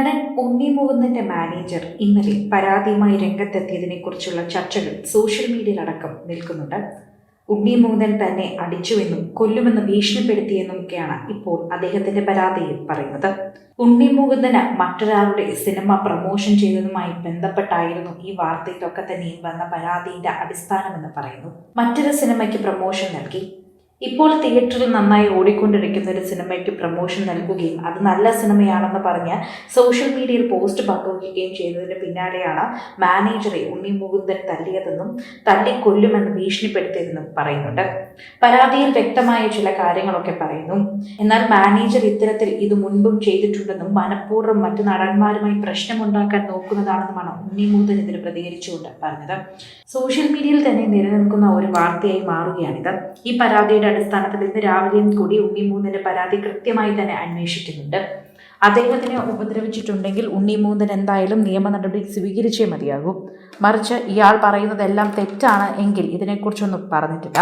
നടൻ ഉണ്ണി മോഹനന്റെ മാനേജർ ഇന്നലെ പരാതിയുമായി രംഗത്തെത്തിയതിനെ കുറിച്ചുള്ള ചർച്ചകൾ സോഷ്യൽ മീഡിയയിലടക്കം നിൽക്കുന്നുണ്ട്. ഉണ്ണി മുകുന്ദൻ തന്നെ അടിച്ചുവെന്നും കൊല്ലുമെന്ന് ഭീഷണിപ്പെടുത്തിയെന്നുമൊക്കെയാണ് ഇപ്പോൾ അദ്ദേഹത്തിന്റെ പരാതിയിൽ പറയുന്നത്. ഉണ്ണി മോഹനന് മറ്റൊരാളുടെ സിനിമ പ്രൊമോഷൻ ചെയ്തതുമായി ബന്ധപ്പെട്ടായിരുന്നു ഈ വാർത്തയിലൊക്കെ തന്നെയും വന്ന പരാതിയുടെ അടിസ്ഥാനമെന്ന് പറയുന്നു. മറ്റൊരു സിനിമയ്ക്ക് പ്രൊമോഷൻ നൽകി. ഇപ്പോൾ തിയേറ്ററിൽ നന്നായി ഓടിക്കൊണ്ടിരിക്കുന്ന ഒരു സിനിമയ്ക്ക് പ്രമോഷൻ നൽകുകയും അത് നല്ല സിനിമയാണെന്ന് പറഞ്ഞ് സോഷ്യൽ മീഡിയയിൽ പോസ്റ്റ് പങ്കുവയ്ക്കുകയും ചെയ്തതിന് പിന്നാലെയാണ് മാനേജറെ ഉണ്ണി മുകുന്ദൻ തല്ലിയതെന്നും തല്ലിക്കൊല്ലുമെന്ന് ഭീഷണിപ്പെടുത്തിയതെന്നും പറയുന്നുണ്ട്. പരാതിയിൽ വ്യക്തമായ ചില കാര്യങ്ങളൊക്കെ പറയുന്നു. എന്നാൽ മാനേജർ ഇത്തരത്തിൽ ഇത് മുൻപും ചെയ്തിട്ടുണ്ടെന്നും മനഃപൂർവം മറ്റു നടന്മാരുമായി പ്രശ്നമുണ്ടാക്കാൻ നോക്കുന്നതാണെന്നുമാണ് ഉണ്ണി മുകുന്ദൻ ഇതിന് പ്രതികരിച്ചുകൊണ്ട് പറഞ്ഞത്. സോഷ്യൽ മീഡിയയിൽ തന്നെ നിലനിൽക്കുന്ന ഒരു വാർത്തയായി മാറുകയാണിത്. ഈ പരാതിയുടെ അടിസ്ഥാനത്തിൽ ഇന്ന് രാവിലെയും കൂടി ഉണ്ണി മൂന്നിന്റെ പരാതി കൃത്യമായി തന്നെ അന്വേഷിക്കുന്നുണ്ട്. അദ്ദേഹത്തിനെ ഉപദ്രവിച്ചിട്ടുണ്ടെങ്കിൽ ഉണ്ണി മൂന്നൻ എന്തായാലും നിയമ നടപടി സ്വീകരിച്ചേ മതിയാകൂ. മറിച്ച് ഇയാൾ പറയുന്നതെല്ലാം തെറ്റാണ് എങ്കിൽ ഇതിനെക്കുറിച്ചൊന്നും പറഞ്ഞിട്ടില്ല.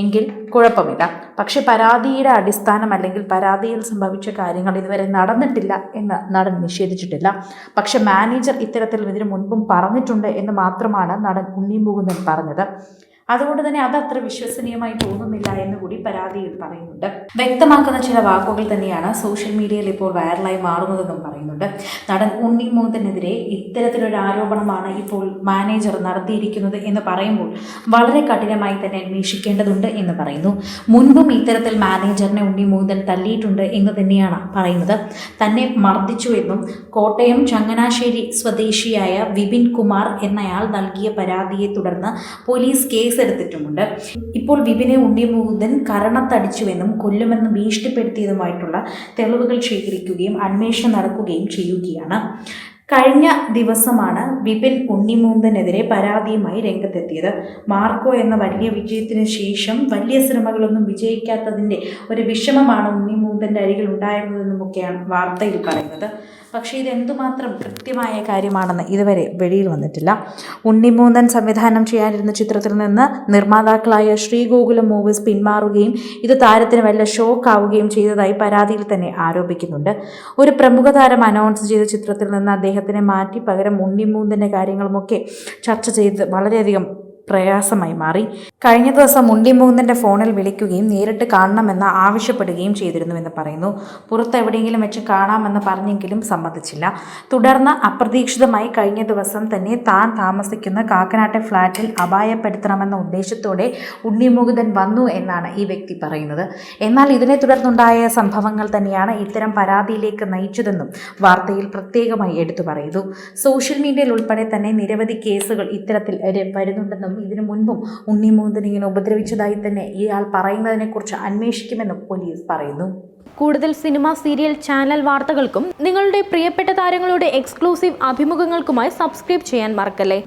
എങ്കിൽ കുഴപ്പമില്ല. പക്ഷെ പരാതിയുടെ അടിസ്ഥാനം അല്ലെങ്കിൽ പരാതിയിൽ സംഭവിച്ച കാര്യങ്ങൾ ഇതുവരെ നടന്നിട്ടില്ല എന്ന് നടൻ നിഷേധിച്ചിട്ടില്ല. പക്ഷെ മാനേജർ ഇത്തരത്തിൽ ഇതിനു മുൻപും പറഞ്ഞിട്ടുണ്ട് എന്ന് മാത്രമാണ് നടൻ ഉണ്ണി മൂന്നൻ പറഞ്ഞത്. അതുകൊണ്ട് തന്നെ അത് അത്ര വിശ്വസനീയമായി തോന്നുന്നില്ല എന്ന് കൂടി പരാതിയിൽ പറയുന്നുണ്ട്. വ്യക്തമാക്കുന്ന ചില വാക്കുകൾ തന്നെയാണ് സോഷ്യൽ മീഡിയയിൽ ഇപ്പോൾ വൈറലായി മാറുന്നതെന്നും പറയുന്നുണ്ട്. നടൻ ഉണ്ണി മോഹനെതിരെ ഇത്തരത്തിലൊരു ആരോപണമാണ് ഇപ്പോൾ മാനേജർ നടത്തിയിരിക്കുന്നത് എന്ന് പറയുമ്പോൾ വളരെ കഠിനമായി തന്നെ അന്വേഷിക്കേണ്ടതുണ്ട് എന്ന് പറയുന്നു. മുൻപും ഇത്തരത്തിൽ മാനേജറിനെ ഉണ്ണി മോഹൻ തല്ലിയിട്ടുണ്ട് എന്ന് തന്നെയാണ് പറയുന്നത്. തന്നെ മർദ്ദിച്ചു എന്നും കോട്ടയം ചങ്ങനാശ്ശേരി സ്വദേശിയായ വിപിൻ കുമാർ എന്നയാൾ നൽകിയ പരാതിയെ തുടർന്ന് പോലീസ് കേസെടുത്തിട്ടുമുണ്ട് ഇപ്പോൾ വിപിനെ ഉണ്ണിമുകുന്ദൻ കരണത്തടിച്ചുവെന്നും കൊല്ലുമെന്നും ഭീഷണിപ്പെടുത്തിയതുമായിട്ടുള്ള തെളിവുകൾ ശേഖരിക്കുകയും അന്വേഷണം നടക്കുകയും ചെയ്യുകയാണ്. കഴിഞ്ഞ ദിവസമാണ് വിപിൻ ഉണ്ണിമൂന്തനെതിരെ പരാതിയുമായി രംഗത്തെത്തിയത്. മാർക്കോ എന്ന വലിയ വിജയത്തിന് ശേഷം വലിയ സിനിമകളൊന്നും വിജയിക്കാത്തതിന്റെ ഒരു വിഷമമാണ് ഉണ്ണിമൂന്തന്റെ അരികിൽ ഉണ്ടായിരുന്നതെന്നുമൊക്കെയാണ് വാർത്തയിൽ പറയുന്നത്. പക്ഷേ ഇത് എന്തുമാത്രം കൃത്യമായ കാര്യമാണെന്ന് ഇതുവരെ വെളിയിൽ വന്നിട്ടില്ല. ഉണ്ണിമൂന്നൻ സംവിധാനം ചെയ്യാനിരുന്ന ചിത്രത്തിൽ നിന്ന് നിർമ്മാതാക്കളായ ശ്രീഗോകുലം മൂവീസ് പിന്മാറുകയും ഇത് താരത്തിന് വല്ല ഷോക്ക് ആവുകയും ചെയ്തതായി പരാതിയിൽ തന്നെ ആരോപിക്കുന്നുണ്ട്. ഒരു പ്രമുഖ താരം അനൗൺസ് ചെയ്ത ചിത്രത്തിൽ നിന്ന് അദ്ദേഹത്തിനെ മാറ്റി പകരം ഉണ്ണിമൂന്തന്റെ കാര്യങ്ങളുമൊക്കെ ചർച്ച ചെയ്ത് വളരെയധികം പ്രയാസമായി മാറി. കഴിഞ്ഞ ദിവസം ഉണ്ണിമൂന്നന്റെ ഫോണിൽ വിളിക്കുകയും നേരിട്ട് കാണണമെന്ന് ആവശ്യപ്പെടുകയും ചെയ്തിരുന്നുവെന്ന് പറയുന്നു. പുറത്ത് എവിടെയെങ്കിലും വെച്ച് കാണാമെന്ന് പറഞ്ഞെങ്കിലും സമ്മതിച്ചില്ല. തുടർന്ന് അപ്രതീക്ഷിതമായി കഴിഞ്ഞ ദിവസം തന്നെ താൻ താമസിക്കുന്ന കാക്കനാട്ടെ ഫ്ലാറ്റിൽ അപായപ്പെടുത്തണമെന്ന ഉദ്ദേശത്തോടെ ഉണ്ണിമുകുതൻ വന്നു എന്നാണ് ഈ വ്യക്തി പറയുന്നത്. എന്നാൽ ഇതിനെ തുടർന്നുണ്ടായ സംഭവങ്ങൾ തന്നെയാണ് ഇത്തരം പരാതിയിലേക്ക് നയിച്ചതെന്നും വാർത്തയിൽ പ്രത്യേകമായി എടുത്തു പറയുന്നു. സോഷ്യൽ മീഡിയയിൽ ഉൾപ്പെടെ തന്നെ നിരവധി കേസുകൾ ഇത്തരത്തിൽ ര- വരുന്നുണ്ടെന്നും ഇതിനു മുൻപും ഉണ്ണിമൂന്തൻ ഇങ്ങനെ ഉപദ്രവിച്ചതായി തന്നെ ഇയാൾ പറയുന്നതിനെക്കുറിച്ച് അന്വേഷിക്കുമെന്നും പോലീസ് പറയുന്നു. കൂടുതൽ സിനിമ സീരിയൽ ചാനൽ വാർത്തകൾക്കും നിങ്ങളുടെ പ്രിയപ്പെട്ട താരങ്ങളുടെ എക്സ്ക്ലൂസീവ് അഭിമുഖങ്ങൾക്കുമായി സബ്സ്ക്രൈബ് ചെയ്യാൻ മറക്കല്ലേ?